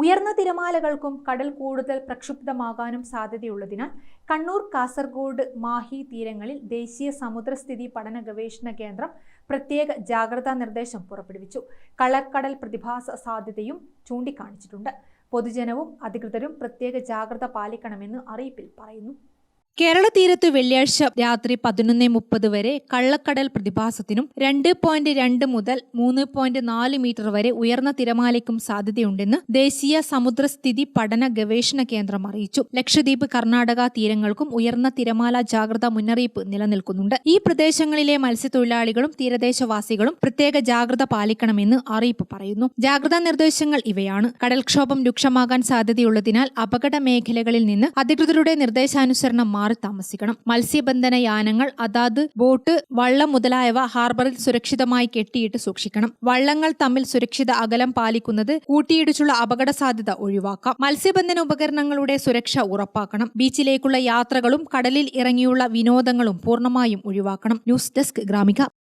ഉയർന്ന തിരമാലകൾക്കും കടൽ കൂടുതൽ പ്രക്ഷുബ്ധമാകാനും സാധ്യതയുള്ളതിനാൽ കണ്ണൂർ കാസർഗോഡ് മാഹി തീരങ്ങളിൽ ദേശീയ സമുദ്രസ്ഥിതി പഠന ഗവേഷണ കേന്ദ്രം പ്രത്യേക ജാഗ്രതാ നിർദ്ദേശം പുറപ്പെടുവിച്ചു. കളർക്കടൽ പ്രതിഭാസ സാധ്യതയും ചൂണ്ടിക്കാണിച്ചിട്ടുണ്ട്. പൊതുജനവും അധികൃതരും പ്രത്യേക ജാഗ്രത പാലിക്കണമെന്ന് അറിയിപ്പിൽ പറയുന്നു. കേരള തീരത്ത് വെള്ളിയാഴ്ച രാത്രി പതിനൊന്ന് മുപ്പത് വരെ കള്ളക്കടൽ പ്രതിഭാസത്തിനും രണ്ട് പോയിന്റ് രണ്ട് മുതൽ മൂന്ന് പോയിന്റ് നാല് മീറ്റർ വരെ ഉയർന്ന തിരമാലയ്ക്കും സാധ്യതയുണ്ടെന്ന് ദേശീയ സമുദ്രസ്ഥിതി പഠന ഗവേഷണ കേന്ദ്രം അറിയിച്ചു. ലക്ഷദ്വീപ് കർണാടക തീരങ്ങൾക്കും ഉയർന്ന തിരമാല ജാഗ്രതാ മുന്നറിയിപ്പ് നിലനിൽക്കുന്നുണ്ട്. ഈ പ്രദേശങ്ങളിലെ മത്സ്യത്തൊഴിലാളികളും തീരദേശവാസികളും പ്രത്യേക ജാഗ്രത പാലിക്കണമെന്ന് അറിയിപ്പ് പറയുന്നു. ജാഗ്രതാ നിർദ്ദേശങ്ങൾ ഇവയാണ്. കടൽക്ഷോഭം രൂക്ഷമാകാൻ സാധ്യതയുള്ളതിനാൽ അപകട മേഖലകളിൽ നിന്ന് അധികൃതരുടെ നിർദ്ദേശാനുസരണം മാറി താമസിക്കണം. മത്സ്യബന്ധന യാനങ്ങൾ അതാത് ബോട്ട് വള്ളം മുതലായവ ഹാർബറിൽ സുരക്ഷിതമായി കെട്ടിയിട്ട് സൂക്ഷിക്കണം. വള്ളങ്ങൾ തമ്മിൽ സുരക്ഷിത അകലം പാലിക്കുന്നത് കൂട്ടിയിടിച്ചുള്ള അപകട സാധ്യത ഒഴിവാക്കാം. മത്സ്യബന്ധന ഉപകരണങ്ങളുടെ സുരക്ഷ ഉറപ്പാക്കണം. ബീച്ചിലേക്കുള്ള യാത്രകളും കടലിൽ ഇറങ്ങിയുള്ള വിനോദങ്ങളും പൂർണമായും ഒഴിവാക്കണം. News desk Gramika.